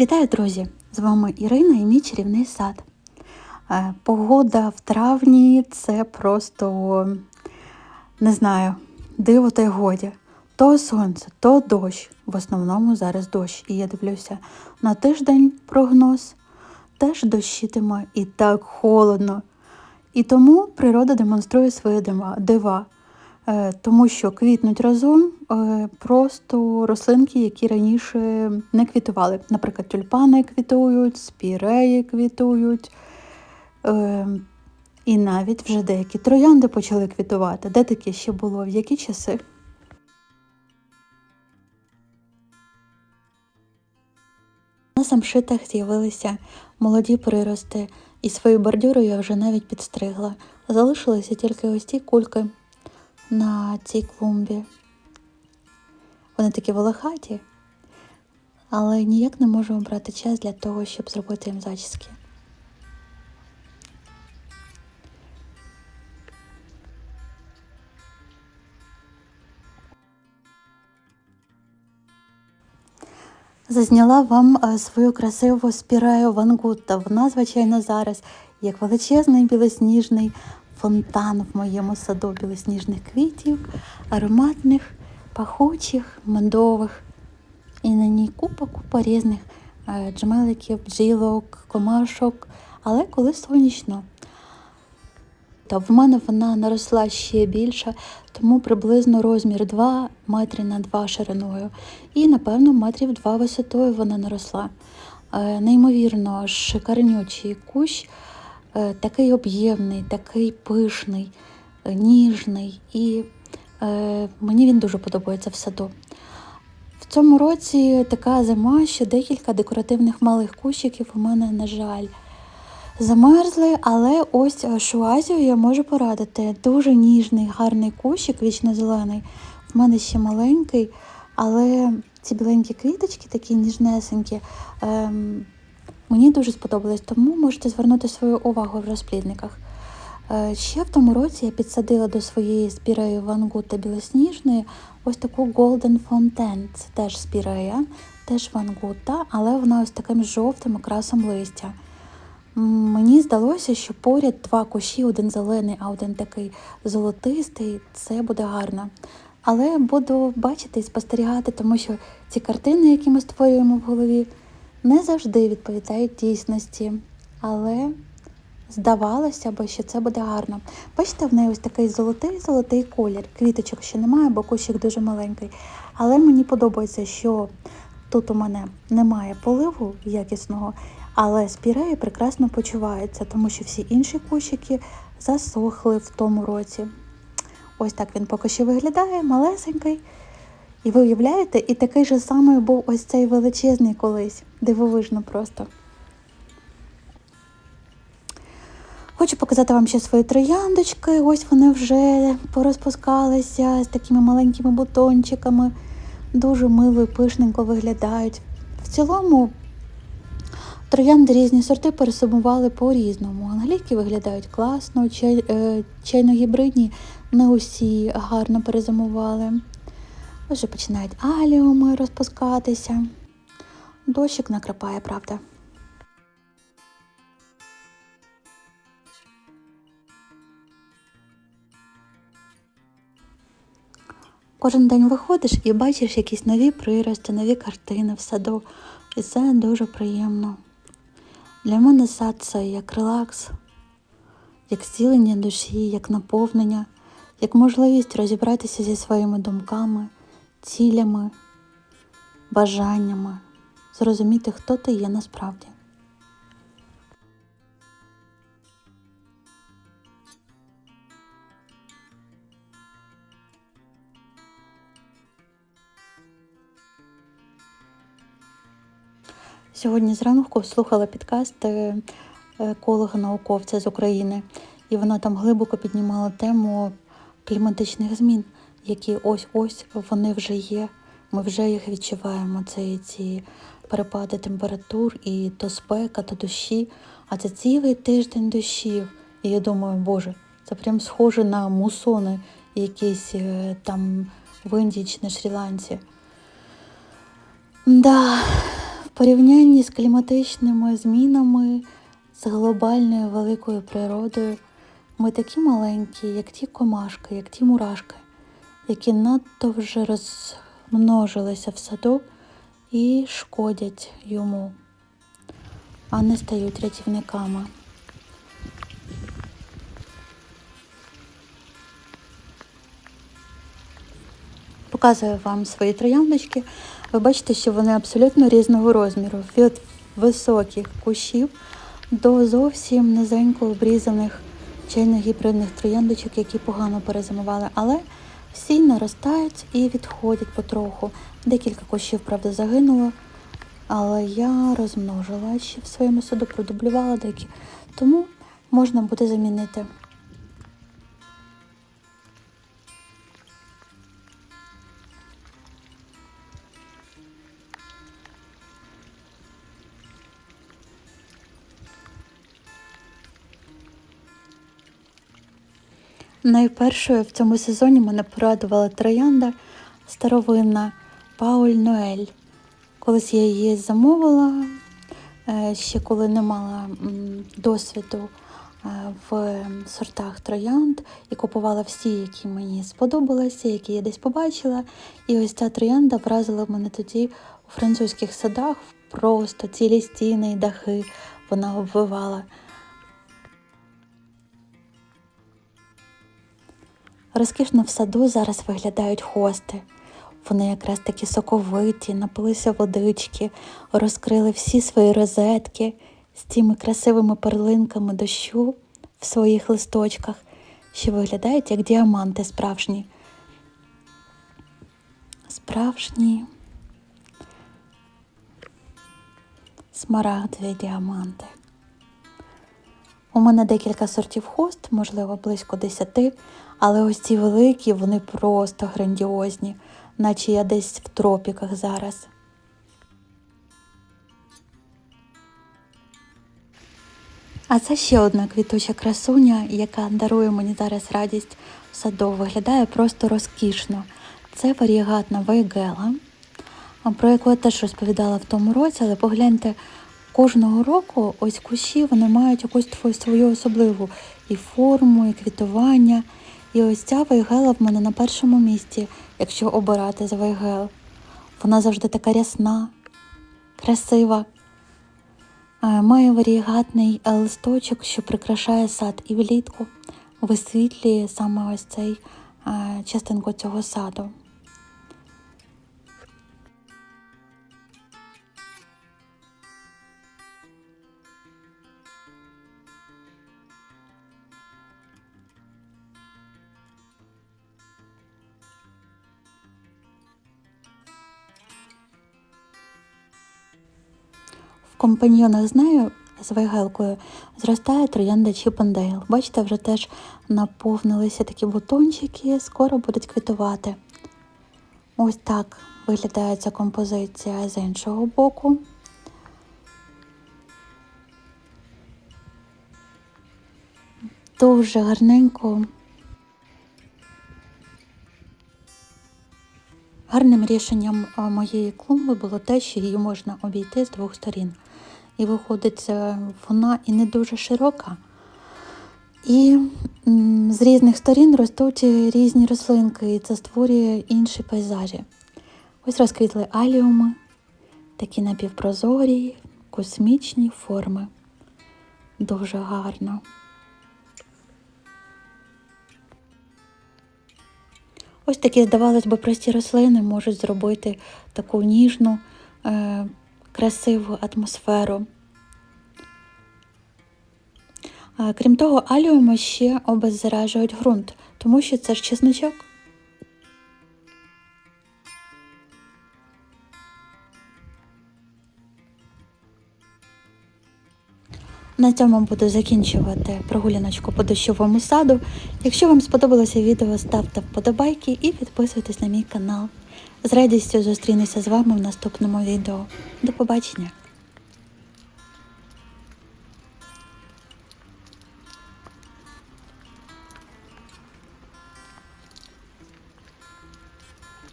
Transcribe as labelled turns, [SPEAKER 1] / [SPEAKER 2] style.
[SPEAKER 1] Вітаю, друзі! З вами Ірина і мій чарівний сад. Е, Погода в травні це просто не знаю, диво та й годі. То сонце, то дощ. В основному зараз дощ. І я дивлюся на тиждень прогноз. Теж дощитиме і так холодно. І тому природа демонструє свої дива- Тому що квітнуть разом е, просто рослинки, які раніше не квітували. Наприклад, тюльпани квітують, спіреї квітують. Е, І навіть вже деякі троянди почали квітувати. Де таке ще було? В які часи? На самшитах з'явилися молоді прирости, і свою бордюру я вже навіть підстригла. Залишилися тільки ось ті кульки на цій клумбі. Вони такі волохаті, але ніяк не можу обрати час для того, щоб зробити їм зачіски. Зазняла вам е, свою красиву спірею вангутта. Вона, звичайно, зараз як величезний білосніжний фонтан в моєму саду білосніжних квітів, ароматних, пахучих, медових. І на ній купа-купа різних е, джмеликів, бджілок, комашок, але коли сонячно. Та в мене вона наросла ще більше, тому приблизно розмір 2 метри на 2 шириною. І, напевно, метрів 2 висотою вона наросла. Е, Неймовірно, шикарнючий кущ, такий об'ємний, такий пишний, е, ніжний, і е, мені він дуже подобається в саду. В цьому році така зима, що декілька декоративних малих кущиків у мене, на жаль, замерзли, але ось е, шуазію я можу порадити. Дуже ніжний, гарний кущик, вічно-зелений. В мене ще маленький, але ці біленькі квіточки, такі ніжнесенькі, ем, мені дуже сподобались, тому можете звернути свою увагу в розплідниках. Е, Ще в тому році я підсадила до своєї спіреї вангута білосніжної ось таку Golden Fontaine. Це теж спірея, теж вангута, але вона ось таким жовтим окрасом листя. Мені здалося, що поряд два кущі, один зелений, а один такий золотистий, це буде гарно. Але буду бачити і спостерігати, тому що ці картини, які ми створюємо в голові, не завжди відповідають дійсності. Але здавалося б, що це буде гарно. Бачите, в неї ось такий золотий-золотий колір. Квіточок ще немає, бо кущик дуже маленький. Але мені подобається, що тут у мене немає поливу якісного, але спіреї прекрасно почуваються, тому що всі інші кущики засохли в тому році. Ось так він поки що виглядає, малесенький. І ви уявляєте, і такий же самий був ось цей величезний колись. Дивовижно просто. Хочу показати вам ще свої трояндочки. Ось вони вже порозпускалися з такими маленькими бутончиками. Дуже мило і пишненько виглядають. В цілому троянди різні сорти пересумували по-різному. Англійки виглядають класно, е, чайно-гібридні не усі гарно перезимували. Вже починають аліуми розпускатися. Дощик накрапає, правда. Кожен день виходиш і бачиш якісь нові прирости, нові картини в саду. І це дуже приємно. Для мене сад це як релакс, як зцілення душі, як наповнення, як можливість розібратися зі своїми думками, цілями, бажаннями, зрозуміти, хто ти є насправді. Сьогодні зранку слухала підкаст е, еколога-науковця з України, і вона там глибоко піднімала тему кліматичних змін, які ось-ось вони вже є. Ми вже їх відчуваємо. Це ці перепади температур, і то спека, то дощі. А це цілий тиждень дощів. І я думаю, боже, це прям схоже на мусони якісь е, там в Індії чи на Шрі-Ланці. Да, порівнянні з кліматичними змінами, з глобальною великою природою, ми такі маленькі, як ті комашки, як ті мурашки, які надто вже розмножилися в саду і шкодять йому, а не стають рятівниками. Показую вам свої трояндочки. Ви бачите, що вони абсолютно різного розміру. Від високих кущів до зовсім низенько обрізаних чайних гібридних трояндочок, які погано перезимували. Але всі наростають і відходять потроху. Декілька кущів, правда, загинуло. Але я розмножила ще в своєму саду, продублювала деякі. Тому можна буде замінити. Найпершою в цьому сезоні мене порадувала троянда старовинна Пауль Ноель. Колись я її замовила, е, ще коли не мала досвіду е, в сортах троянд і купувала всі, які мені сподобалися, які я десь побачила. І ось ця троянда вразила мене тоді у французьких садах, просто цілі стіни і дахи вона обвивала. Розкішно в саду зараз виглядають хости. Вони якраз такі соковиті, напилися водички, розкрили всі свої розетки з цими красивими перлинками дощу в своїх листочках, що виглядають як діаманти справжні. Справжні смарагдові діаманти. У мене декілька сортів хост, можливо, близько десяти, але ось ці великі, вони просто грандіозні, наче я десь в тропіках зараз. А це ще одна квітуча красуня, яка дарує мені зараз радість в саду. Виглядає просто розкішно. Це варігатна вайгела, про яку я теж розповідала в тому році, але погляньте, кожного року ось кущі вони мають якусь свою особливу і форму, і квітування. І ось ця вайгела в мене на першому місці, якщо обирати з вайгел. Вона завжди така рясна, красива. Е, Має варігатний е, листочок, що прикрашає сад і влітку висвітлює саме ось цей е, частинку цього саду. Компаньйонах з нею, з вайгелкою, зростає троянда Чіпендейл. Бачите, вже теж наповнилися такі бутончики, скоро будуть квітувати. Ось так виглядає ця композиція з іншого боку. Дуже гарненько. Гарним рішенням моєї клумби було те, що її можна обійти з двох сторін. І виходить, е, вона і не дуже широка. І з різних сторін ростуть різні рослинки, і це створює інші пейзажі. Ось розквітли аліуми, такі напівпрозорі, космічні форми. Дуже гарно. Ось такі, здавалось би, прості рослини можуть зробити таку ніжну, е, красиву атмосферу. Крім того, аліуми ще обеззаражують ґрунт, тому що це ж чесночок. На цьому буду закінчувати прогуляночку по дощовому саду. Якщо вам сподобалося відео, ставте вподобайки і підписуйтесь на мій канал. З радістю зустрінуся з вами в наступному відео. До побачення!